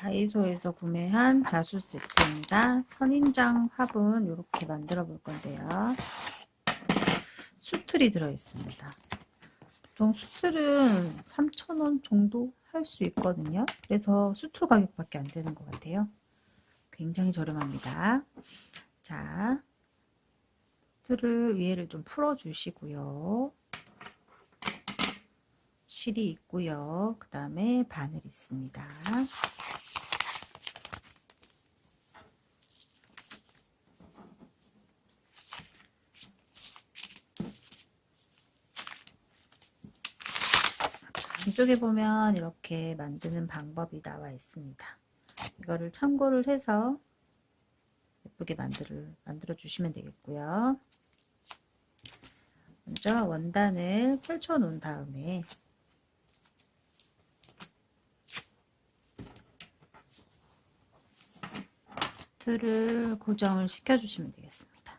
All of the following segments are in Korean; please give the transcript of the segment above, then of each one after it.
다이소에서 구매한 자수 세트입니다. 선인장 화분 이렇게 만들어 볼 건데요. 수틀이 들어 있습니다. 보통 수틀은 3,000원 정도 할 수 있거든요. 그래서 수틀 가격밖에 안 되는 것 같아요. 굉장히 저렴합니다. 자, 수틀을 위에를 좀 풀어 주시고요. 실이 있고요. 그 다음에 바늘 있습니다. 안쪽에 보면 이렇게 만드는 방법이 나와 있습니다. 이거를 참고를 해서 예쁘게 만들어, 만들어 주시면 되겠고요. 먼저 원단을 펼쳐 놓은 다음에 수트를 고정을 시켜 주시면 되겠습니다.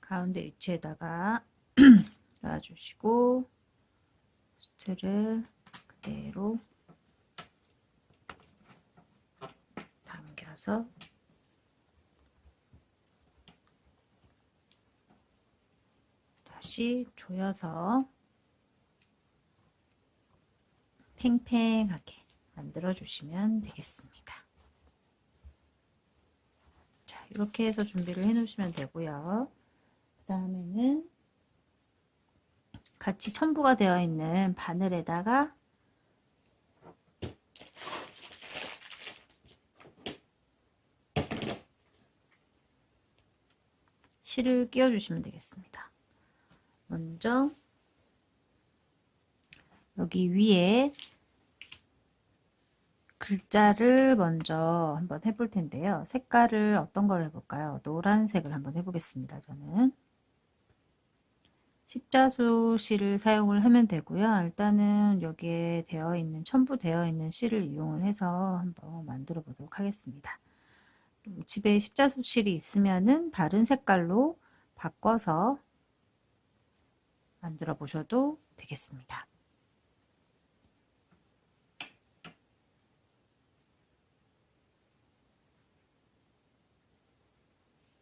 가운데 위치에다가 놔주시고 수트를 그대로 당겨서 다시 조여서 팽팽하게 만들어 주시면 되겠습니다. 자, 이렇게 해서 준비를 해 놓으시면 되고요. 그 다음에는 같이 첨부가 되어 있는 바늘에다가 실을 끼워 주시면 되겠습니다. 먼저 여기 위에 글자를 먼저 한번 해볼 텐데요. 색깔을 어떤 걸 해볼까요? 노란색을 한번 해보겠습니다. 저는 십자수 실을 사용을 하면 되고요. 일단은 여기에 되어 있는 첨부되어 있는 실을 이용을 해서 한번 만들어 보도록 하겠습니다. 집에 십자수 실이 있으면은 다른 색깔로 바꿔서 만들어 보셔도 되겠습니다.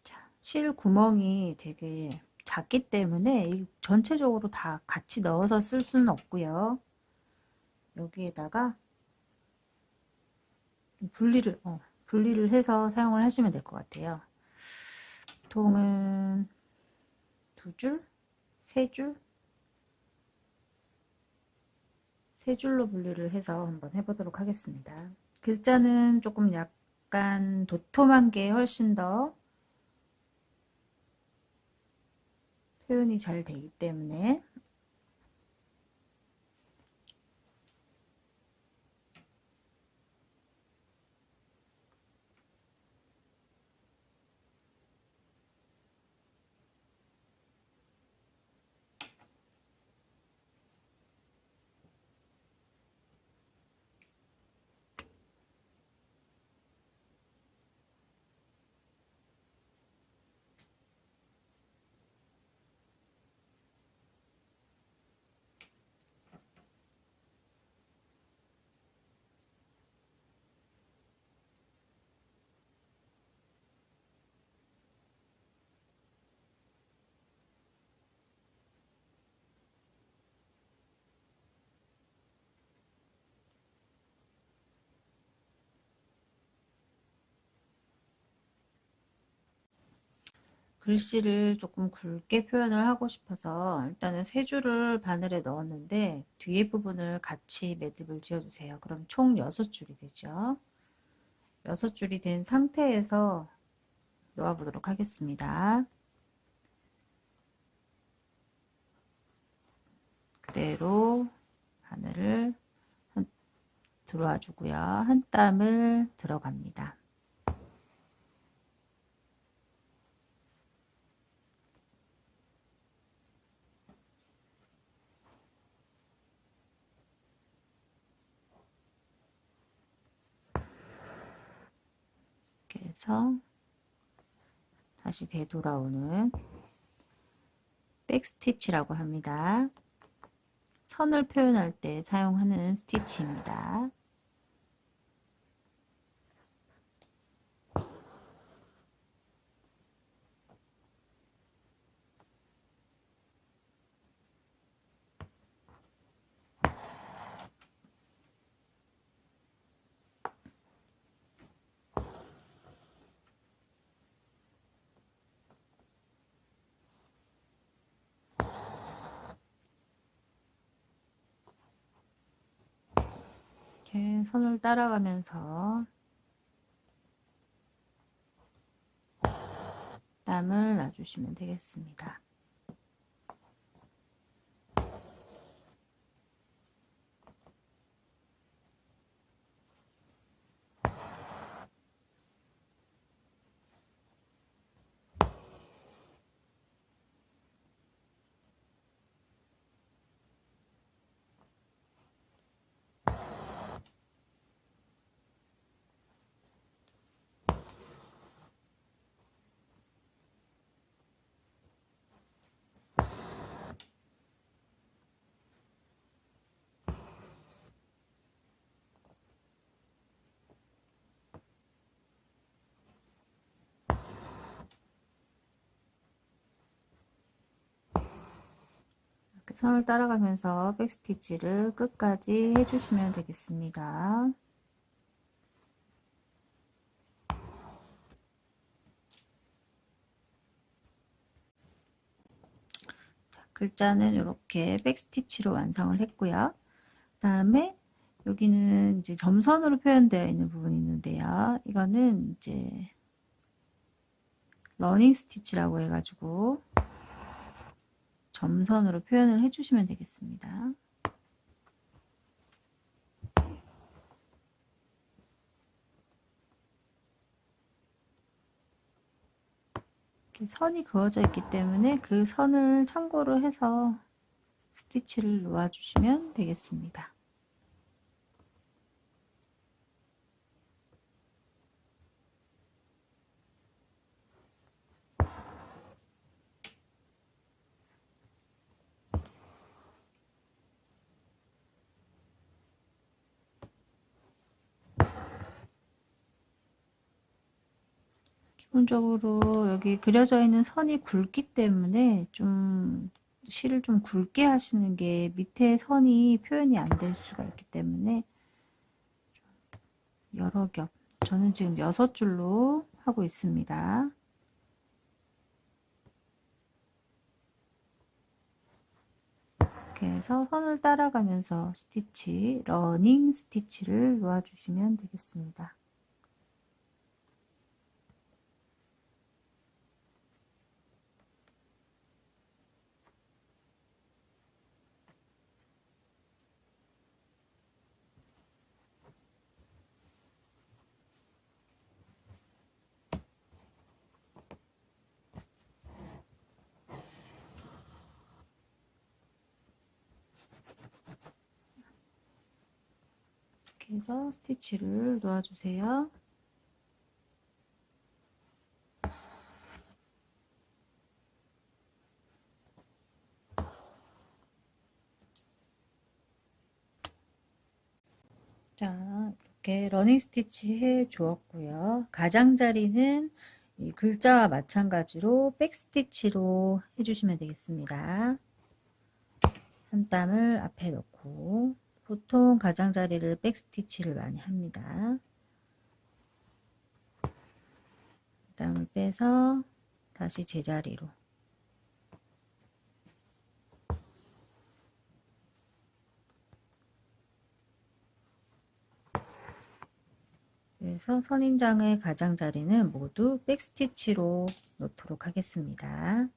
자, 실 구멍이 되게 작기 때문에 전체적으로 다 같이 넣어서 쓸 수는 없고요. 여기에다가 분리를 어, 분리를 해서 사용을 하시면 될 것 같아요. 보통은 두 줄, 세 줄, 세 줄로 분리를 해서 한번 해보도록 하겠습니다. 글자는 조금 약간 도톰한 게 훨씬 더 표현이 잘 되기 때문에 글씨를 조금 굵게 표현을 하고 싶어서 일단은 세 줄을 바늘에 넣었는데 뒤에 부분을 같이 매듭을 지어주세요. 그럼 총 6줄이 되죠. 6줄이 된 상태에서 놓아보도록 하겠습니다. 그대로 바늘을 들어와 주고요. 한 땀을 들어갑니다. 이렇게 해서 다시 되돌아오는 백스티치라고 합니다. 선을 표현할 때 사용하는 스티치입니다. 이렇게 선을 따라가면서 땀을 놔주시면 되겠습니다. 선을 따라가면서 백스티치를 끝까지 해주시면 되겠습니다. 자, 글자는 이렇게 백스티치로 완성을 했고요. 그 다음에 여기는 이제 점선으로 표현되어 있는 부분이 있는데요. 이거는 이제 러닝 스티치라고 해가지고 점선으로 표현을 해주시면 되겠습니다. 선이 그어져 있기 때문에 그 선을 참고로 해서 스티치를 놓아주시면 되겠습니다. 기본적으로 여기 그려져 있는 선이 굵기 때문에 좀 실을 좀 굵게 하시는 게 밑에 선이 표현이 안 될 수가 있기 때문에 여러 겹 저는 지금 여섯 줄로 하고 있습니다. 이렇게 해서 선을 따라가면서 스티치, 러닝 스티치를 놓아주시면 되겠습니다. 이렇게 해서 스티치를 놓아주세요. 자, 이렇게 러닝 스티치 해 주었고요. 가장자리는 이 글자와 마찬가지로 백 스티치로 해주시면 되겠습니다. 한 땀을 앞에 넣고 보통 가장자리를 백스티치를 많이 합니다. 땀을 빼서 다시 제자리로 그래서 선인장의 가장자리는 모두 백스티치로 놓도록 하겠습니다.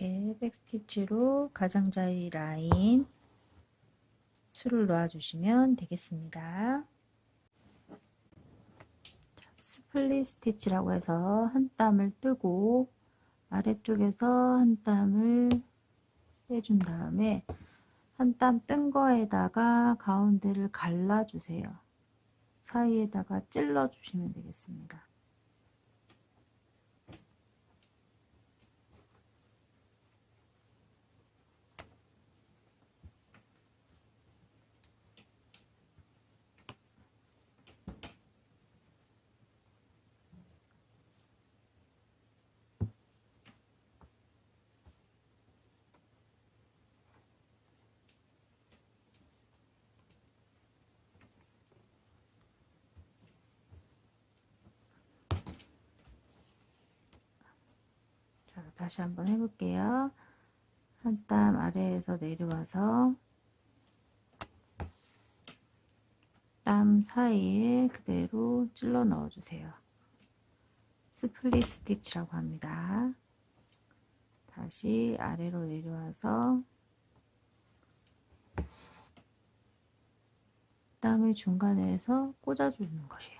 이렇게 백스티치로 가장자리 라인 수를 놓아주시면 되겠습니다. 스플릿 스티치라고 해서 한 땀을 뜨고 아래쪽에서 한 땀을 빼준 다음에 한 땀 뜬 거에다가 가운데를 갈라주세요. 사이에다가 찔러 주시면 되겠습니다. 다시 한번 해볼게요. 한 땀 아래에서 내려와서 땀 사이에 그대로 찔러 넣어주세요. 스플릿 스티치라고 합니다. 다시 아래로 내려와서 땀의 중간에서 꽂아주는 거예요.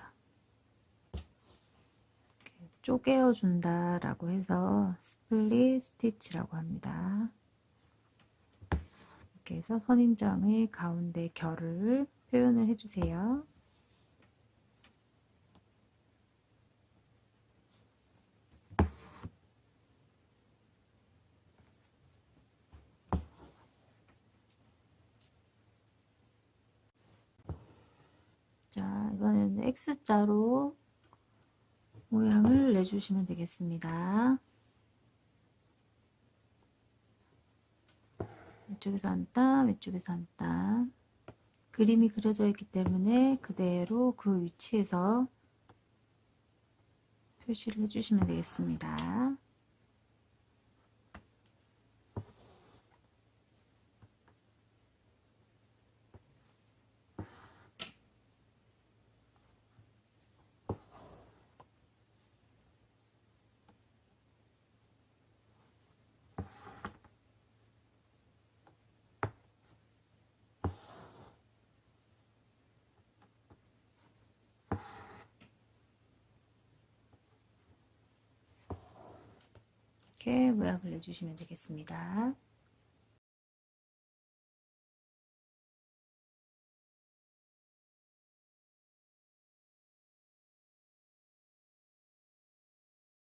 쪼개어 준다라고 해서 스플릿 스티치라고 합니다. 이렇게 해서 선인장의 가운데 결을 표현을 해주세요. 자, 이번에는 X자로 모양을 내주시면 되겠습니다. 이쪽에서 한 땀, 이쪽에서 한 땀. 그림이 그려져 있기 때문에 그대로 그 위치에서 표시를 해주시면 되겠습니다. 모양을 내주시면 되겠습니다.